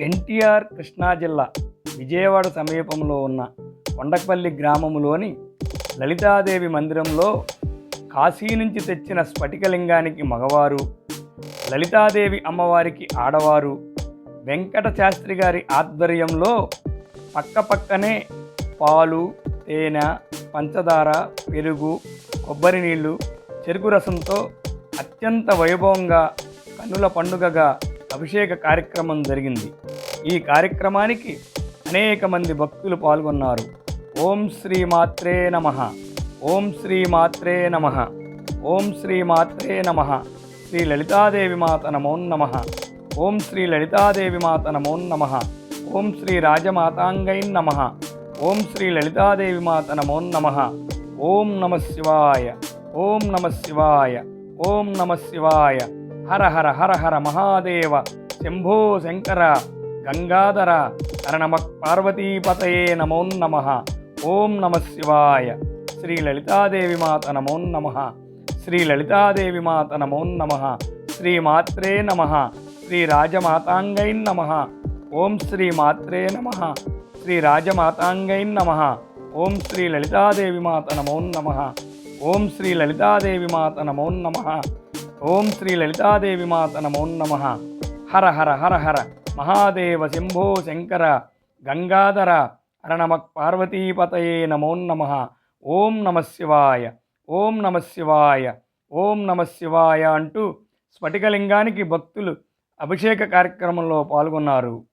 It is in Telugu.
ఎన్టీఆర్ కృష్ణా జిల్లా విజయవాడ సమీపంలో ఉన్న కొండపల్లి గ్రామంలోని లలితాదేవి మందిరంలో కాశీ నుంచి తెచ్చిన స్ఫటికలింగానికి మగవారు లలితాదేవి అమ్మవారికి ఆడవారు వెంకట శాస్త్రి గారి ఆధ్వర్యంలో పక్కపక్కనే పాలు తేనె పంచదార పెరుగు కొబ్బరి నీళ్ళు చెరుకు రసంతో అత్యంత వైభవంగా కన్నుల పండుగగా అభిషేక కార్యక్రమం జరిగింది. ఈ కార్యక్రమానికి అనేక మంది భక్తులు పాల్గొన్నారు. ఓం శ్రీ మాత్రే నమ. ఓం శ్రీ మాత్రే నమ. ఓం శ్రీ మాత్రే నమ. శ్రీ లలితాదేవి మాత నమో నమ. ఓం శ్రీ లలితాదేవి మాత నమో నమ. ఓం శ్రీ రాజమాతాంగై నమ. ఓం శ్రీ లలితాదేవి మాత నమో నమ. ఓం నమ శివాయ. ఓం నమ శివాయ. ఓం నమ శివాయ. హర హర హర హర మహాదేవ. శంభో శంకర గంగాధర హర పార్వతీపతయే నమో నమ. ఓం నమ శివాయ. శ్రీ లలితాదేవి మాత నమో నమ. శ్రీ లలితాదేవి మాత నమో నమ. శ్రీ మాత్రే నమ. శ్రీ రాజమాతాంగై నమ. ఓం శ్రీ మాత్రే నమ. శ్రీ రాజమాతాంగై నమ. ఓం శ్రీ లలితాదేవి మాత నమో నమ. ఓం శ్రీ లలితాదేవి మాత నమో నమ. ఓం శ్రీ లలితాదేవి మాత నమో నమ. హర హర హర హర. మహాదేవ శంభో శంకర. గంగాధర. హరణమక్ పార్వతీపతయే నమో నమ. ఓం నమ శివాయ. ఓం నమ శివాయ. ఓం నమ శివాయ అంటూ స్ఫటికలింగానికి భక్తులు అభిషేక కార్యక్రమంలో పాల్గొన్నారు.